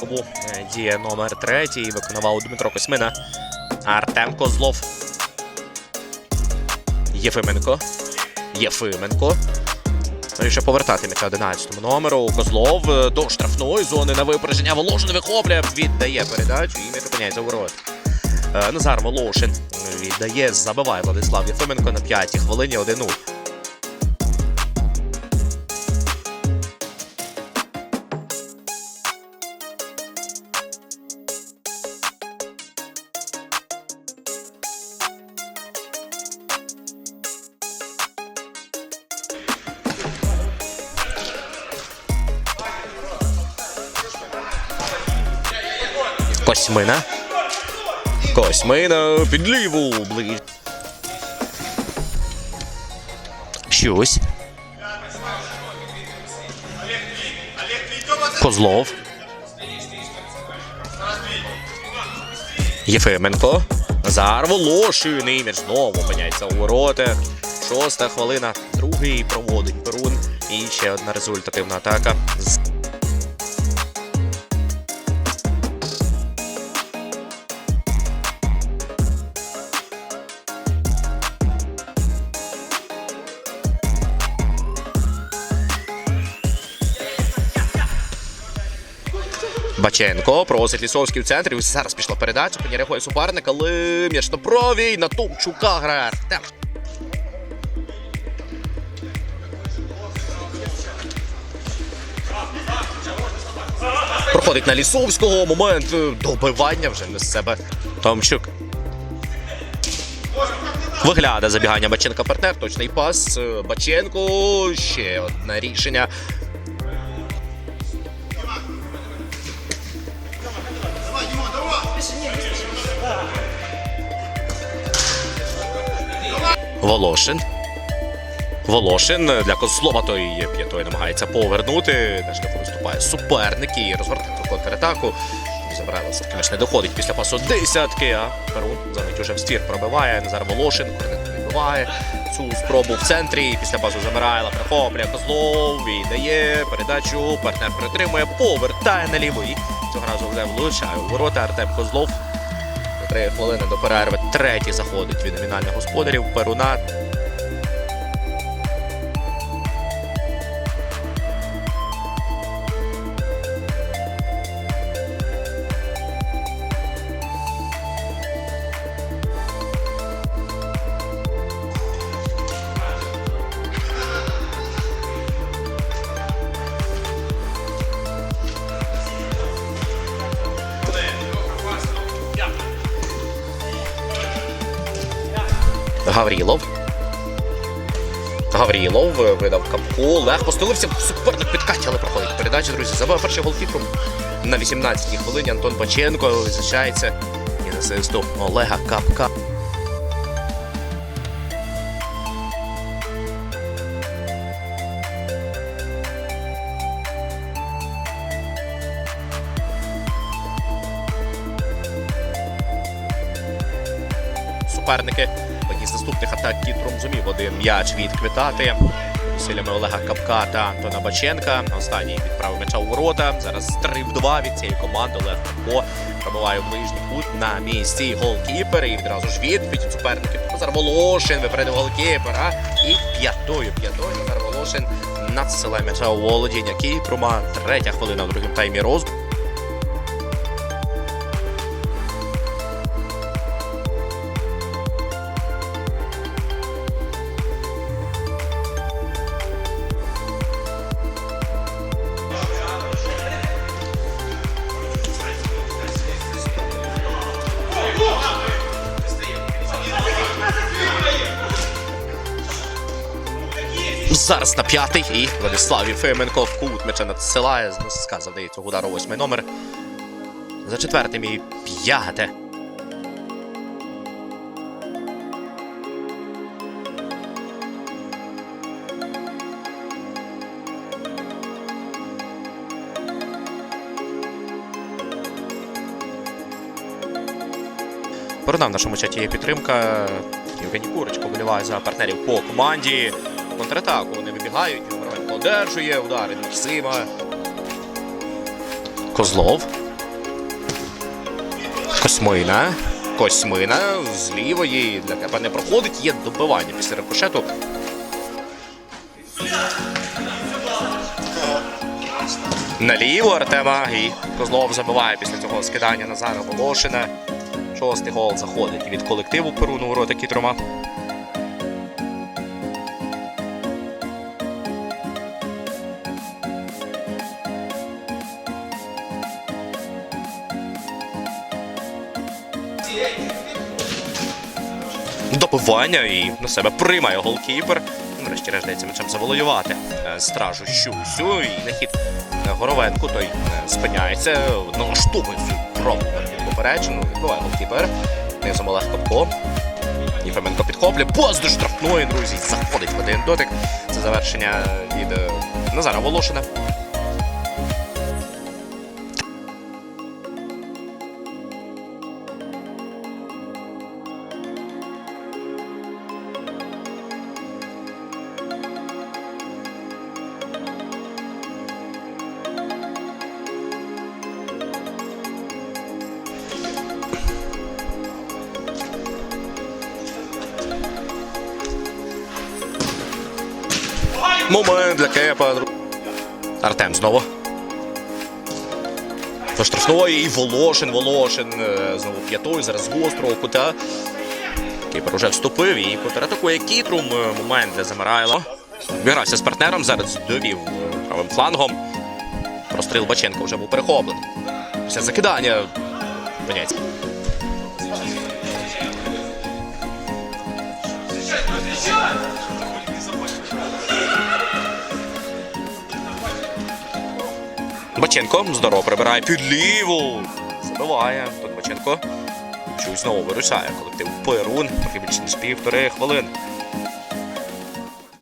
атакову е, діє номер третій. Виконував Дмитро Косьмина. Артем Козлов. Єфименко. Єфименко. Вирішив повертати м'яча 11 номеру. Козлов е, до штрафної зони на випередження. Волошин вихоплює, віддає передачу і м'яч опиняється у ворот. Е, Назар Волошин віддає, забиває Владислав Єфименко на 5 хвилині 1-0. Косьмина. Косьмина під ліву ближче. Щось. Козлов. Єфименко. Назар Волошин. Імідж знову опиняється у воротах. Шоста хвилина. Другий проводить Перун. І ще одна результативна атака. Баченко просить Лісовський в центрі. Ось зараз пішла передача. Пані реагує суперник, але м'яч на правій. На Томчука грає. Проходить на Лісовського. Момент е, добивання вже не з себе. Томчук. Виглядає забігання Баченка партнер. Точний пас. Е, Баченко. Ще одне рішення. Волошин. Волошин для Козлова той п'ятою намагається повернути. На шляху виступає суперник і розвертає контратаку. Забрали все-таки не доходить після пасу десятки, а Перун за мить уже в стір пробиває. Назар Волошин корнет цю спробу в центрі. Після пасу забирає, прихоплює Козлов, віддає передачу. Партнер притримує, повертає на лівий. Цього разу вже влучає у ворота Артем Козлов. Три хвилини до перерви. Третій заходить від номінальних господарів. Перуна. Гаврілов. Гаврілов видав капку. Лег постелився. Суперник підкаті, але проходить передача, друзі. Забив перший гол фітром. На 18-й хвилині Антон Паченко визначається. І на асисту Олега Капка. Суперники із наступних атак Кітрум зумів один м'яч відквітати. Силями Олега Капка та Антона Баченка. Останній відправив м'яча у ворота. Зараз 3 в 2 від цієї команди. Олег Капко пробиває ближній кут на місці голкіпер. І відразу ж відповідь від суперників. Назар Волошин випередив голкіпера. І п'ятою п'ятою Назар Волошин надсилає м'яча у володіння Кітрума. Третя хвилина в другому таймі роз. Зараз на п'ятий і Владислав Єфименко в кут м'яча надсилає. З носка завдає цього удару восьмий номер. За четвертим і п'яте. Перед в нашому чаті є підтримка. Євгеній Курочко вболіває за партнерів по команді. Контратаку вони вибігають. Вороненко одержує. Удари від Максима. Козлов. Космина. Космина з лівої для КП не проходить. Є добивання після рикошету. Наліво Артема і Козлов забиває після цього скидання Назара Волошина. Шостий гол заходить від колективу Перуну у рота Кітрома. Добивання і на себе приймає голкіпер. Врешті рождається мечем заволоювати е, стражу Щусю і на хід е, Горовенку. Той е, спиняється, налаштовує цю пробу попереджену. Відбиває голкіпер. Низом Олег Капко. Єфременко підхоплює. Поз до штрафної, друзі. Заходить в один дотик. Це завершення від Назара Волошина. Момент для Кепа. Артем знову. До штрафної і Волошин, Волошин е, знову п'ятою, зараз гострого кута. Кіпер уже вступив і контратакує Кітрум. Е, Момент для Замирайло. Обігрався з партнером, зараз довів е, правим флангом. Простріл Баченко вже був перехоплений. Після закидання. Донець. Баченко здорово прибирає під ліву. Забиває. Тут Баченко. Чуть знову вирушає колектив Перун. Трохи більше ніж півтори хвилин.